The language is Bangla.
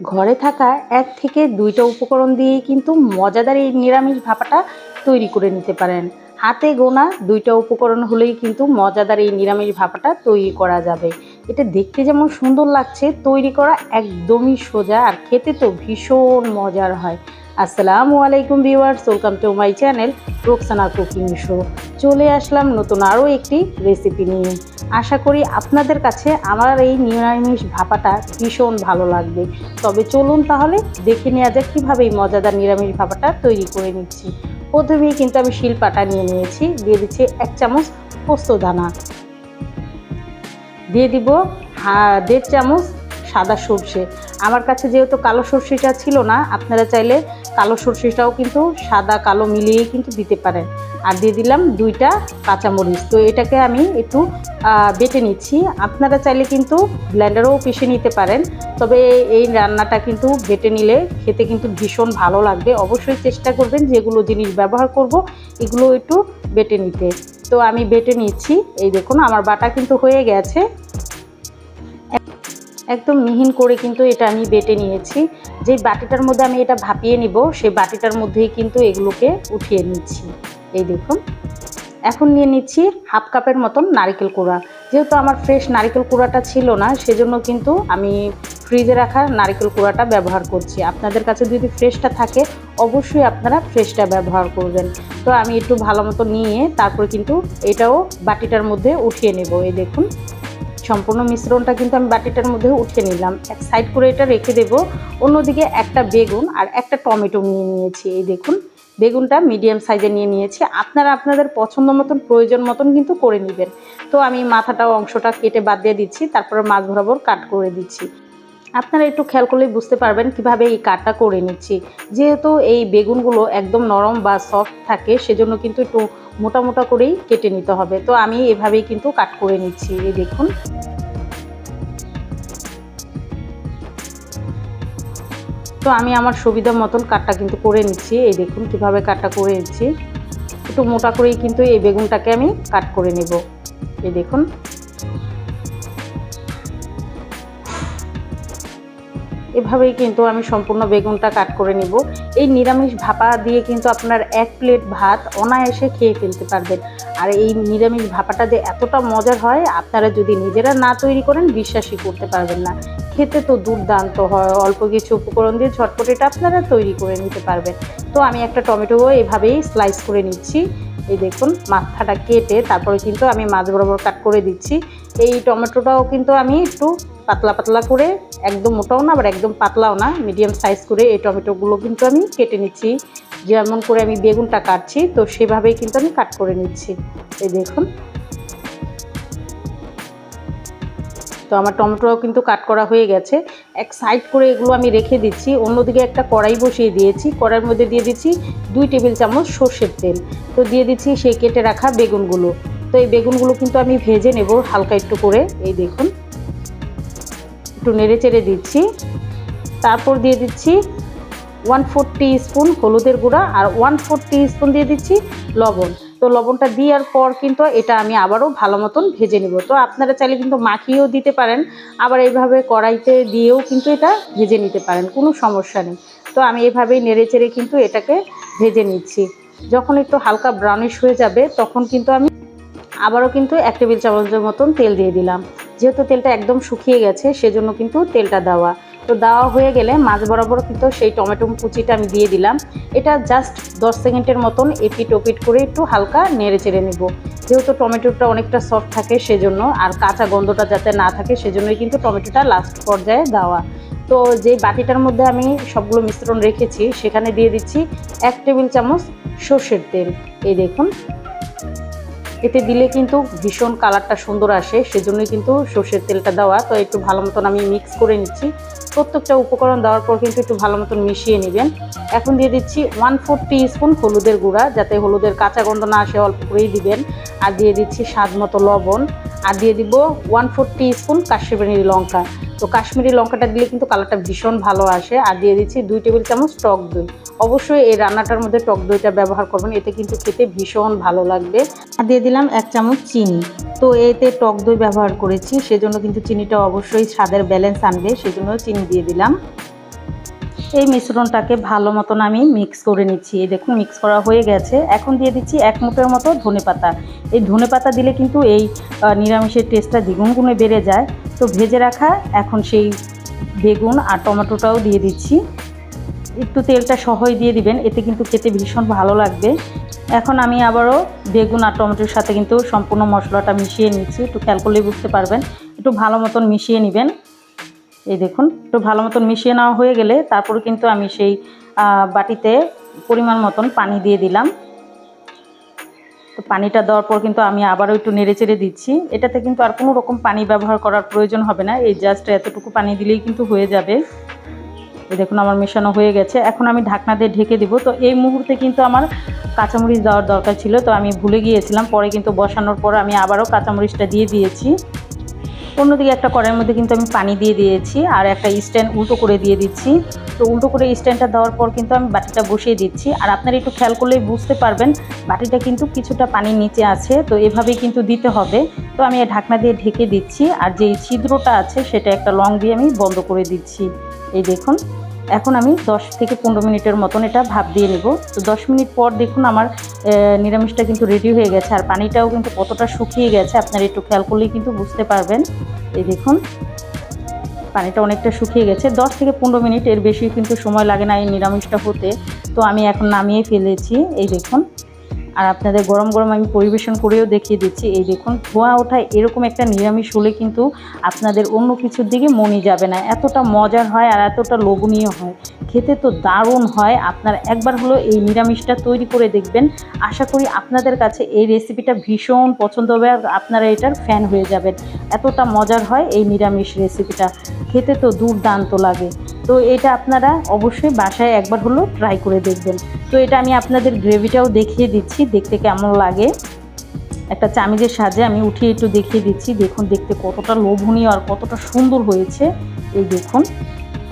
ঘরে থাকা এক থেকে দুইটা উপকরণ দিয়েই কিন্তু মজাদার এই নিরামিষ ভাপাটা তৈরি করে নিতে পারেন। হাতে গোনা দুইটা উপকরণ হলেই কিন্তু মজাদার এই নিরামিষ ভাপাটা তৈরি করা যাবে। এটা দেখতে যেমন সুন্দর লাগছে, তৈরি করা একদমই সোজা আর খেতে তো ভীষণ মজার হয়। আসসালামু আলাইকুম viewers, welcome to my channel Roksana cooking show. চলে আসলাম নতুন আরও একটি রেসিপি নিয়ে। আশা করি আপনাদের কাছে আমার এই নিরামিষ ভাপাটা ভীষণ ভালো লাগবে। তবে চলুন তাহলে দেখে নেওয়া যাক কীভাবে এই মজাদার নিরামিষ ভাপাটা তৈরি করে নিচ্ছি। প্রথমেই কিন্তু আমি শিলপাটা নিয়ে নিয়েছি, দিয়ে দিচ্ছি এক চামচ পোস্ত দানা। দিয়ে দিব দেড় চামচ সাদা সর্ষে। আমার কাছে যেহেতু কালো সর্ষেটা ছিল না, আপনারা চাইলে কালো সর্ষেটাও কিন্তু সাদা, কালো মিলিয়েই কিন্তু দিতে পারেন। আর দিয়ে দিলাম দুইটা কাঁচামরিচ। তো এটাকে আমি একটু বেটে নিচ্ছি। আপনারা চাইলে কিন্তু ব্লেন্ডারও পিষে নিতে পারেন। তবে এই রান্নাটা কিন্তু বেটে নিলে খেতে কিন্তু ভীষণ ভালো লাগবে। অবশ্যই চেষ্টা করবেন যেগুলো জিনিস ব্যবহার করব, এগুলো একটু বেটে নিতে। তো আমি বেটে নিচ্ছি। এই দেখুন, আমার বাটা কিন্তু হয়ে গেছে। একদম মিহিন করে কিন্তু এটা আমি বেটে নিয়েছি। যে বাটিটার মধ্যে আমি এটা ভাপিয়ে নিব, সেই বাটিটার মধ্যেই কিন্তু এগুলোকে উঠিয়ে নিচ্ছি। এই দেখুন। এখন নিয়ে নিচ্ছি হাফ কাপের মতন নারকেল কুড়া। যেহেতু আমার ফ্রেশ নারকেল কুড়াটা ছিল না, সেজন্য কিন্তু আমি ফ্রিজে রাখা নারকেল কুড়াটা ব্যবহার করছি। আপনাদের কাছে যদি ফ্রেশটা থাকে, অবশ্যই আপনারা ফ্রেশটা ব্যবহার করবেন। তো আমি একটু ভালো মতো নিয়ে তারপর কিন্তু এটাও বাটিটার মধ্যে উঠিয়ে নেব। এই দেখুন। সম্পূর্ণ মিশ্রণটা কিন্তু আমি বাটিটার মধ্যে উঠে নিলাম। এক সাইড করে এটা রেখে দেব। অন্যদিকে একটা বেগুন আর একটা টমেটো নিয়ে নিয়েছি। এই দেখুন, বেগুনটা মিডিয়াম সাইজে নিয়ে নিয়েছি। আপনারা আপনাদের পছন্দ মতন, প্রয়োজন মতন কিন্তু করে নেবেন। তো আমি মাথাটা, অংশটা কেটে বাদ দিয়ে দিচ্ছি। তারপরে মাছ বরাবর কাট করে দিচ্ছি। আপনারা একটু খেয়াল করলেই বুঝতে পারবেন কীভাবে এই কাটটা করে নিচ্ছি। যেহেতু এই বেগুনগুলো একদম নরম বা সফট থাকে, সেজন্য কিন্তু একটু মোটা মোটা করেই কেটে নিতে হবে। তো আমি এভাবেই কিন্তু কাট করে নিচ্ছি, এই দেখুন। তো আমি আমার সুবিধা মতন কাটটা কিন্তু করে নিচ্ছি, এই দেখুন কীভাবে কাটটা করে নিচ্ছি। একটু মোটা করেই কিন্তু এই বেগুনটাকে আমি কাট করে নেব, এই দেখুন। এভাবেই কিন্তু আমি সম্পূর্ণ বেগুনটা কাট করে নিব। এই নিরামিষ ভাপা দিয়ে কিন্তু আপনার এক প্লেট ভাত অনায়াসে খেয়ে ফেলতে পারবেন। আর এই নিরামিষ ভাপাটা যে এতটা মজার হয়, আপনারা যদি নিজেরা না তৈরি করেন, বিশ্বাসই করতে পারবেন না। খেতে তো দুর্দান্ত হয়, অল্প কিছু উপকরণ দিয়ে ঝটপট এটা আপনারা তৈরি করে নিতে পারবেন। তো আমি একটা টমেটো এভাবেই স্লাইস করে নিচ্ছি। এই দেখুন, মাথাটা কেটে তারপরে কিন্তু আমি মাছ বরাবর কাট করে দিচ্ছি। এই টমেটোটাও কিন্তু আমি একটু পাতলা পাতলা করে, একদম মোটাও না, আবার একদম পাতলাও না মিডিয়াম সাইজ করে এই টমেটোগুলো কিন্তু আমি কেটে নিচ্ছি। যেমন করে আমি বেগুনটা কাটছি, তো সেভাবেই কিন্তু আমি কাট করে নিচ্ছি। এই দেখুন। তো আমার টমেটোও কিন্তু কাট করা হয়ে গেছে। এক সাইড করে এগুলো আমি রেখে দিচ্ছি, অন্যদিকে একটা কড়াই বসিয়ে দিয়েছি। কড়াইয়ের মধ্যে দিয়ে দিচ্ছি দুই টেবিল চামচ সর্ষের তেল। তো দিয়ে দিচ্ছি সেই কেটে রাখা বেগুনগুলো। তো এই বেগুনগুলো কিন্তু আমি ভেজে নেব হালকা একটু করে, এই দেখুন। একটু নেড়ে চেড়ে দিচ্ছি। তারপর দিয়ে দিচ্ছি ওয়ান ফোর স্পুন হলুদের গুঁড়া আর ওয়ান ফোর স্পুন দিয়ে দিচ্ছি লবণ। তো লবণটা দেওয়ার পর কিন্তু এটা আমি আবারও ভালো মতন ভেজে নেব। তো আপনারা চাইলে কিন্তু মাখিয়েও দিতে পারেন, আবার এইভাবে কড়াইতে দিয়েও কিন্তু এটা ভেজে নিতে পারেন, কোনো সমস্যা নেই। তো আমি এভাবেই নেড়ে চেড়ে কিন্তু এটাকে ভেজে নিচ্ছি। যখন একটু হালকা ব্রাউনিশ হয়ে যাবে, তখন কিন্তু আমি আবারও কিন্তু এক টেবিল চামচের মতন তেল দিয়ে দিলাম। যেহেতু তেলটা একদম শুকিয়ে গেছে, সেজন্য কিন্তু তেলটা দেওয়া। তো দেওয়া হয়ে গেলে মাছ বরাবর কিন্তু সেই টমেটো কুচিটা আমি দিয়ে দিলাম। এটা জাস্ট দশ সেকেন্ডের মতন এপিট ওপিট করে একটু হালকা নেড়ে চেড়ে নেব। যেহেতু টমেটোটা অনেকটা সফট থাকে, সেজন্য আর কাঁচা গন্ধটা যাতে না থাকে, সেজন্যই কিন্তু টমেটোটা লাস্ট পর্যায়ে দেওয়া। তো যে বাটিটার মধ্যে আমি সবগুলো মিশ্রণ রেখেছি, সেখানে দিয়ে দিচ্ছি এক টেবিল চামচ সর্ষের তেল। এই দেখুন। এতে দিলে কিন্তু ভীষণ কালারটা সুন্দর আসে, সেজন্যই কিন্তু সর্ষের তেলটা দেওয়া। তো একটু ভালো মতন আমি মিক্স করে নিচ্ছি। প্রত্যেকটা উপকরণ দেওয়ার পর কিন্তু একটু ভালো মতন মিশিয়ে নেবেন। এখন দিয়ে দিচ্ছি ওয়ান ফোর স্পুন হলুদের গুঁড়া, যাতে হলুদের কাঁচা গন্ধ না আসে, অল্প করেই দিবেন। আর দিয়ে দিচ্ছি স্বাদ মতো লবণ। আর দিয়ে দিব ওয়ান ফোর স্পুন কাশ্মীরি লঙ্কা। তো কাশ্মীরি লঙ্কাটা দিলে কিন্তু কালারটা ভীষণ ভালো আসে। আর দিয়ে দিচ্ছি দুই টেবিল চামচ টক দই। অবশ্যই এই রান্নাটার মধ্যে টক দইটা ব্যবহার করবেন, এতে কিন্তু খেতে ভীষণ ভালো লাগবে। আর দিয়ে দিলাম এক চামচ চিনি। তো এতে টক দই ব্যবহার করেছি, সেজন্য কিন্তু চিনিটা অবশ্যই স্বাদের ব্যালেন্স আনবে, সেজন্য চিনি দিয়ে দিলাম। এই মিশ্রণটাকে ভালো মতন আমি মিক্স করে নিচ্ছি। এই দেখুন মিক্স করা হয়ে গেছে। এখন দিয়ে দিচ্ছি এক মুঠের মতো ধনে পাতা। এই ধনে পাতা দিলে কিন্তু এই নিরামিষের টেস্টটা দ্বিগুণ গুণে বেড়ে যায়। তো ভেজে রাখা এখন সেই বেগুন আর টমেটোটাও দিয়ে দিচ্ছি। একটু তেলটা সহই দিয়ে দিবেন, এতে কিন্তু খেতে ভীষণ ভালো লাগবে। এখন আমি আবারও বেগুন আর টমেটোর সাথে কিন্তু সম্পূর্ণ মশলাটা মিশিয়ে নিচ্ছি, একটু খেয়াল করলেই বুঝতে পারবেন। একটু ভালো মতন মিশিয়ে নেবেন। এই দেখুন, একটু ভালো মতন মিশিয়ে নেওয়া হয়ে গেলে তারপরে কিন্তু আমি সেই বাটিতে পরিমাণ মতন পানি দিয়ে দিলাম। তো পানিটা দেওয়ার পর কিন্তু আমি আবারও একটু নেড়ে চেড়ে দিচ্ছি। এটাতে কিন্তু আর কোনো রকম পানি ব্যবহার করার প্রয়োজন হবে না, এই জাস্ট এতটুকু পানি দিলেই কিন্তু হয়ে যাবে। দেখুন আমার মেশানো হয়ে গেছে। এখন আমি ঢাকনা দিয়ে ঢেকে দিব। তো এই মুহূর্তে কিন্তু আমার কাঁচামরিচ দেওয়ার দরকার ছিল। তো আমি ভুলে গিয়েছিলাম। পরে কিন্তু বসানোর পর আমি আবারও কাঁচামরিচটা দিয়ে দিয়েছি। অন্যদিকে একটা কড়াইয়ের মধ্যে কিন্তু আমি পানি দিয়ে দিয়েছি আর একটা স্ট্যান্ড উল্টো করে দিয়ে দিচ্ছি। তো উল্টো করে স্ট্যান্ডটা দেওয়ার পর কিন্তু আমি বাটিটা বসিয়ে দিচ্ছি। আর আপনারা একটু খেয়াল করলেই বুঝতে পারবেন, বাটিটা কিন্তু কিছুটা পানির নিচে আছে, তো এভাবেই কিন্তু দিতে হবে। তো আমি ঢাকনা দিয়ে ঢেকে দিচ্ছি আর যে ছিদ্রটা আছে সেটা একটা লং দিয়ে আমি বন্ধ করে দিচ্ছি। এই দেখুন। এখন আমি 10 থেকে পনেরো মিনিটের মতন এটা ভাপ দিয়ে নেব। তো 10 মিনিট পর দেখুন আমার নিরামিষটা কিন্তু রেডি হয়ে গেছে। আর পানিটাও কিন্তু কতটা শুকিয়ে গেছে আপনারা একটু খেয়াল করলেই কিন্তু বুঝতে পারবেন। এই দেখুন, পানিটা অনেকটা শুকিয়ে গেছে। 10 থেকে পনেরো মিনিট এর বেশি কিন্তু সময় লাগে না এই নিরামিষটা হতে। তো আমি এখন নামিয়ে ফেলেছি। এই দেখুন আর আপনাদের গরম গরম আমি পরিবেশন করেও দেখিয়ে দিচ্ছি। এই দেখুন, ধোয়া ওঠায় এরকম একটা নিরামিষ হলে কিন্তু আপনাদের অন্য কিছুর দিকে মনে যাবে না। এতটা মজার হয় আর এতটা লোভনীয় হয়। খেতে তো দারুণ হয়। আপনারা একবার হলো এই নিরামিষটা তৈরি করে দেখবেন। আশা করি আপনাদের কাছে এই রেসিপিটা ভীষণ পছন্দ হবে আর আপনারা এটার ফ্যান হয়ে যাবেন। এতটা মজার হয় এই নিরামিষ রেসিপিটা। খেতে তো দুর্দান্ত লাগে। তো এটা আপনারা অবশ্যই বাসায় একবার হলো ট্রাই করে দেখবেন। তো এটা আমি আপনাদের গ্রেভিটাও দেখিয়ে দিচ্ছি, দেখতে কেমন লাগে। একটা চামিজের সাহায্যে আমি উঠিয়ে একটু দেখিয়ে দিচ্ছি, দেখুন, দেখতে কতটা লোভনীয় আর কতটা সুন্দর হয়েছে। এই দেখুন।